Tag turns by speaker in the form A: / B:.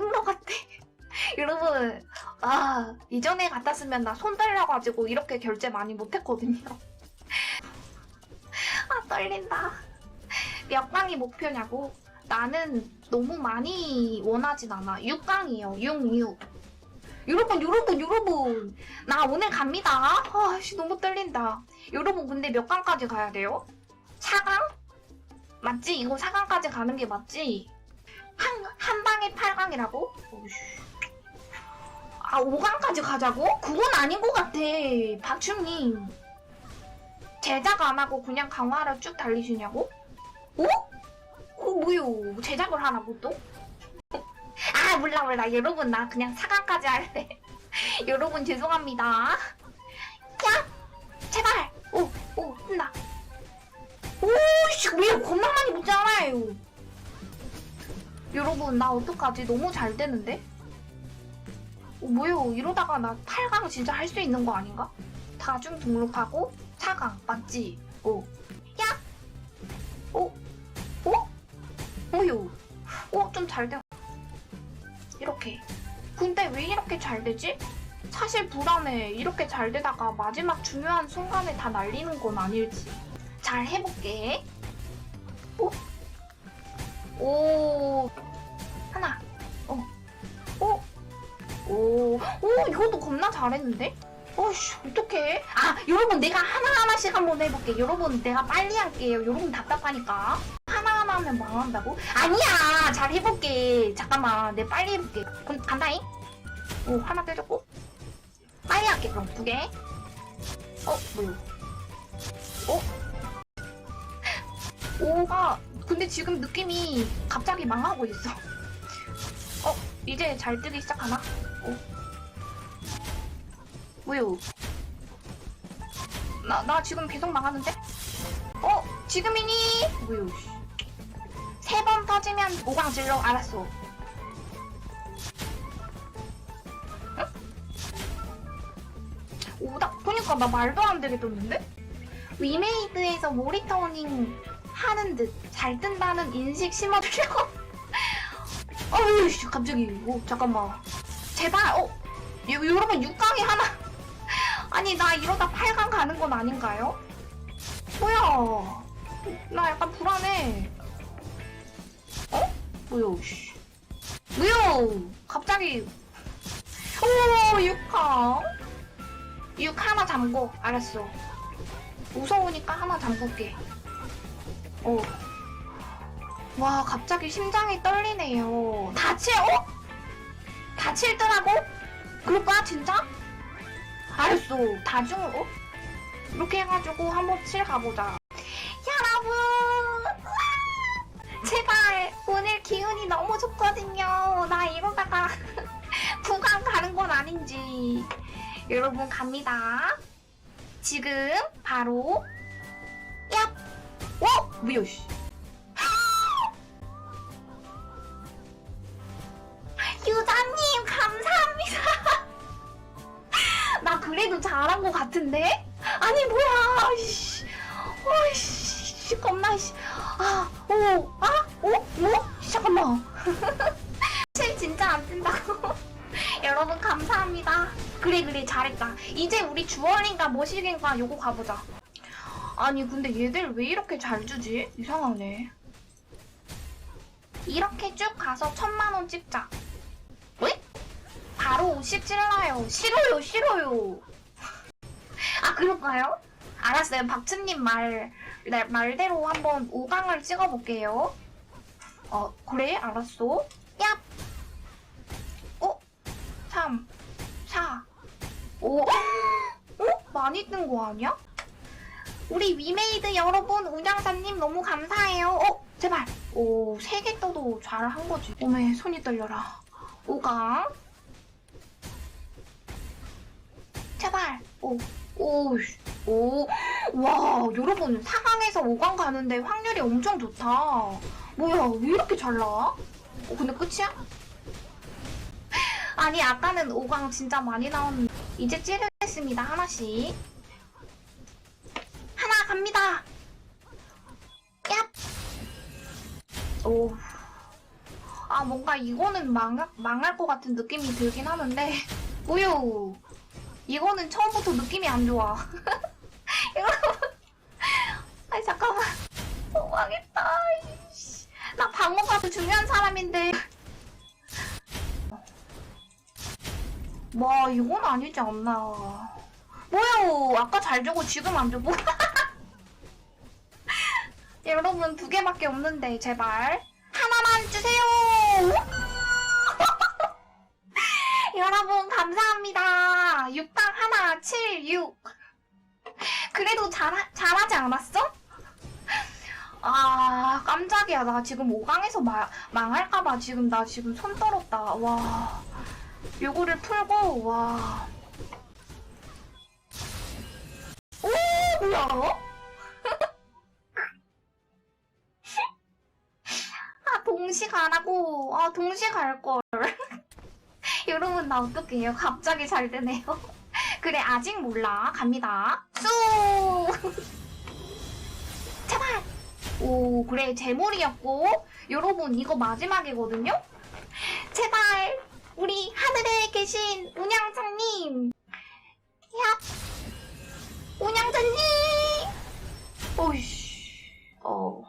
A: 끈것 같아. 여러분, 아, 이전에 같았으면 나 손 떨려가지고 이렇게 결제 많이 못했거든요. 아, 떨린다. 몇 강이 목표냐고? 나는 너무 많이 원하진 않아. 6강이요. 6, 6. 여러분, 여러분, 여러분. 나 오늘 갑니다. 아씨, 너무 떨린다. 여러분, 근데 몇 강까지 가야 돼요? 4강? 맞지? 이거 4강까지 가는 게 맞지? 한, 한 방에 8강이라고? 아, 5강까지 가자고? 그건 아닌 것 같아. 박춘님. 제작 안 하고 그냥 강화를 쭉 달리시냐고? 어? 어, 뭐요? 제작을 하라고 또? 아, 몰라, 몰라. 여러분, 나 그냥 4강까지 할래. 여러분, 죄송합니다. 야! 제발! 오, 오, 혼나. 오씨, 왜 겁나 많이 붙잖아요. 여러분, 나 어떡하지? 너무 잘 되는데? 어, 뭐요? 이러다가 나 8강 진짜 할 수 있는 거 아닌가? 다중 등록하고 4강, 맞지? 오. 야! 오, 오? 뭐요? 오, 좀잘 돼. 이렇게. 근데 왜 이렇게 잘 되지? 사실 불안해. 이렇게 잘 되다가 마지막 중요한 순간에 다 날리는 건 아닐지. 잘 해볼게. 오, 오, 하나, 어, 오, 오, 오, 이것도 겁나 잘했는데? 어이씨, 어떡해? 아, 여러분, 내가 하나하나씩 한번 해볼게. 여러분, 내가 빨리 할게요. 여러분 답답하니까. 하나하나 하면 망한다고? 아니야! 잘 해볼게. 잠깐만, 내 빨리 해볼게. 그럼 간다잉? 오, 하나 떼줬고. 빨리 할게, 그럼 두 개. 어, 뭐야? 어? 오가 근데 지금 느낌이 갑자기 망하고 있어. 어 이제 잘 뜨기 시작하나? 어 왜요? 나 나 지금 계속 망하는데? 어 지금이니? 왜요? 세 번 터지면 오강 질러 알았어. 응? 오다 보니까 나 말도 안 되게 떴는데? 위메이드에서 모니터닝 하는 듯 잘 뜬다는 인식 심어주려고. 어휴 씨, 갑자기 오 잠깐만. 제발 어 요, 여러분 6강이 하나. 아니 나 이러다 8강 가는 건 아닌가요? 뭐야? 나 약간 불안해. 어? 뭐야 씨? 뭐야 갑자기. 오 6강. 6 하나 잠궈. 알았어. 무서우니까 하나 잠글게 어. 와, 갑자기 심장이 떨리네요. 다칠, 어? 다칠더라고? 그럴까, 진짜? 알았어. 다중, 어? 이렇게 해가지고 한번 칠 가보자. 여러분! 제발, 오늘 기운이 너무 좋거든요. 나 이러다가 부강 가는 건 아닌지. 여러분, 갑니다. 지금, 바로? 씨. 유자님, 감사합니다. 나 그래도 잘한 것 같은데? 아니, 뭐야, 씨. 어이씨, 겁나, 씨. 아, 오, 아, 오, 뭐? 잠깐만. 실 진짜 안 뜬다고. 여러분, 감사합니다. 그래, 그래, 잘했다. 이제 우리 주얼인가 뭐시인가 요거 가보자. 아니 근데 얘들 왜 이렇게 잘 주지? 이상하네. 이렇게 쭉 가서 천만 원 찍자. 왜? 바로 50 찔러요. 싫어요, 싫어요. 아 그럴까요? 알았어요. 박춘님 말 네, 말대로 한번 5강을 찍어볼게요. 어 그래 알았어. 야. 어? 3, 4, 5. 어? 많이 뜬 거 아니야? 우리 위메이드 여러분, 운영자님 너무 감사해요. 어, 제발. 오, 세 개 떠도 잘 한 거지. 어메, 손이 떨려라. 오강. 제발. 오, 오, 씨. 오. 와, 여러분, 4강에서 5강 가는데 확률이 엄청 좋다. 뭐야, 왜 이렇게 잘 나와? 어, 근데 끝이야? 아니, 아까는 5강 진짜 많이 나왔는데. 이제 찌르겠습니다, 하나씩. 갑니다. 얍. 오. 아, 아 뭔가 이거는 망, 망할 것 같은 느낌이 들긴 하는데. 우유. 이거는 처음부터 느낌이 안 좋아. 여러분 아니 잠깐만. 어, 망했다 이씨. 나 방어가도 중요한 사람인데. 와 이건 아니지 않나. 뭐요? 아까 잘 주고 지금 안 주고 여러분 두 개밖에 없는데 제발. 하나만 주세요! 여러분 감사합니다. 6당 하나 7 6 그래도 잘, 잘하지 않았어? 아 깜짝이야. 나 지금 5강에서 망할까봐 지금 나 지금 손 떨었다. 와. 요거를 풀고 와. 오, 뭐야? 하고 아, 동시에 갈걸. 여러분, 나 어떡해요. 갑자기 잘 되네요. 그래, 아직 몰라. 갑니다. 쏘! 제발! 오, 그래, 제물이었고. 여러분, 이거 마지막이거든요? 제발! 우리 하늘에 계신 운양장님! 야! 운양장님! 오이씨. 어.